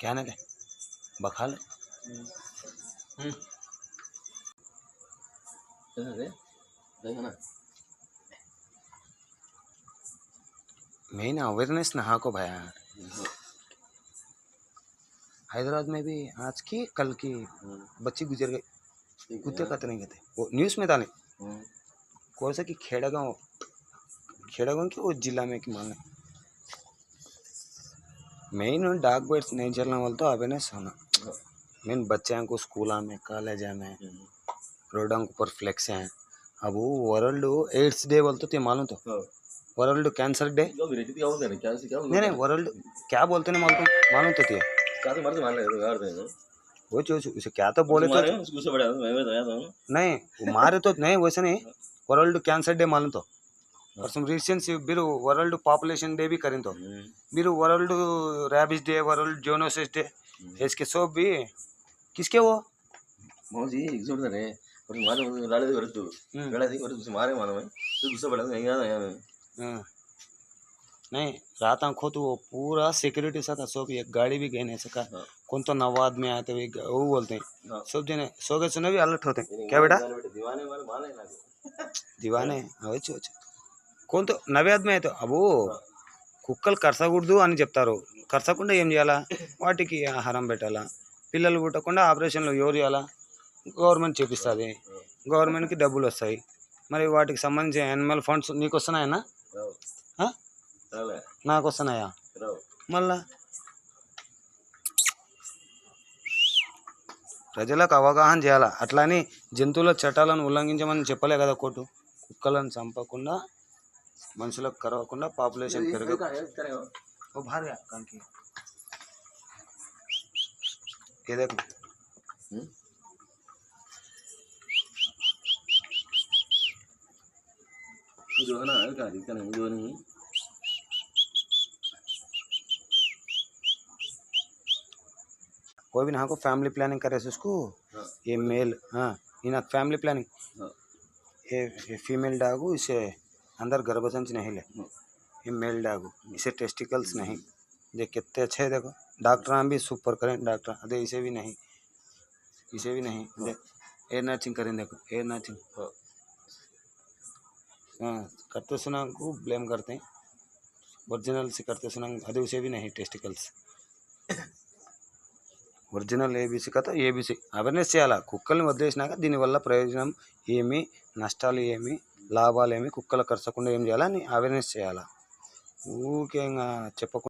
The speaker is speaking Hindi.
क्या नहीं बखा ले ఏంటది లేకనా मेन अवेयरनेस नहा को भया हैदराबाद में भी आज की कल की बच्ची गुजर गई कुत्ते कतरे नहीं गए वो न्यूज़ में डाले कौन सा कि खेड़ा गाँव खेड़ा गाँव की वो जिला में कि मान मेन डाक बर्ड्स नहीं चलने वाला तो अवेयरनेस होना मेन बच्चों को स्कूल में कॉलेज में रोडों के ऊपर फ्लेक्स हैं। अब वर्ल्ड एड्स डे बोलते थे मालूम तो? World cancer day. है? नहीं नहीं वर्ल्ड क्या बोलते हैं मालूम मालूम तो थे क्या तो तो वो जो उसे क्या तो बोले तो तो नहीं मारे तो नहीं वैसे नहीं। वर्ल्ड कैंसर डे मालूम तो? और सम రీసెంట్ మీరు వరల్డ్ పాపులేషన్ డే भी करें तो మీరు world rabies day world zoonosis day इसके सब भी किसके वो मौजी एग्जॉट रे और मारे लाले दे वरतु हम्म, गला दे वरतु मारे मानो मैं तो गुस्सा बड़ा नहीं आ आया मैं हाँ। नहीं रात आंखो तो वो पूरा सिक्योरिटी साथ सब एक गाड़ी भी गए नहीं सका हाँ। कौन तो नवाद में आते हुए वो बोलते हैं हाँ। सब जने सो गए सुना भी अलर्ट होते हैं क्या बेटा दीवाने मारे माने ना దివానే అవచ్చు వచ్చు కొంత నవ్యాద్మే అయితే అబ్బో కుక్కలు కరసకూడదు అని చెప్తారు. కరసకుండా ఏం చేయాలా? వాటికి ఆహారం పెట్టాలా? పిల్లలు పుట్టకుండా ఆపరేషన్లు ఎవరు చేయాలా? గవర్నమెంట్ చేపిస్తుంది. గవర్నమెంట్కి డబ్బులు వస్తాయి. మరి వాటికి సంబంధించిన యానిమల్ ఫండ్స్ నీకు వస్తున్నాయన్నా నాకు వస్తున్నాయా మళ్ళా? ప్రజలకు అవగాహన చేయాలా? అట్లా అని జంతువుల చట్టాలను ఉల్లంఘించమని చెప్పలే కదా కోర్టు. కుక్కలను చంపకుండా మనుషులకు కరవకుండా పాపులేషన్ పెరగ ఓ బాహర్ గయా काम की ये देखो हम्म? जो है ना का दिखता नहीं जो नहीं कोई भी ना को फैमिली प्लानिंग करे से उसको हाँ ये मेल हाँ इन फैमिली प्लानिंग हाँ ये ये फीमेल डागू इसे अंदर गर्भसंच नहीं ले हाँ ये मेल डागू इसे टेस्टिकल्स नहीं देख कितने अच्छे हैं देखो डॉक्टर भी सुपर करें डॉक्टर अरे इसे भी नहीं इसे भी नहीं देख एयर नर्सिंग करें देखो एयर नर्सिंग हाँ हाँ करते सुना को ब्लेम करते हैं ఒరిజినల్ से करते सुना अरे उसे भी नहीं टेस्टिकल्स ఒరిజినల్ ఏబీసీ కదా ఏబీసీ అవేర్నెస్ చేయాలా కుక్కల్ని వదిలేసినాక దీనివల్ల ప్రయోజనం ఏమి నష్టాలు ఏమి లాభాలు ఏమి కుక్కలు కరచకుండా ఏం చేయాలని అవేర్నెస్ చేయాలా? ఊరికే ఇంకా చెప్పకుండా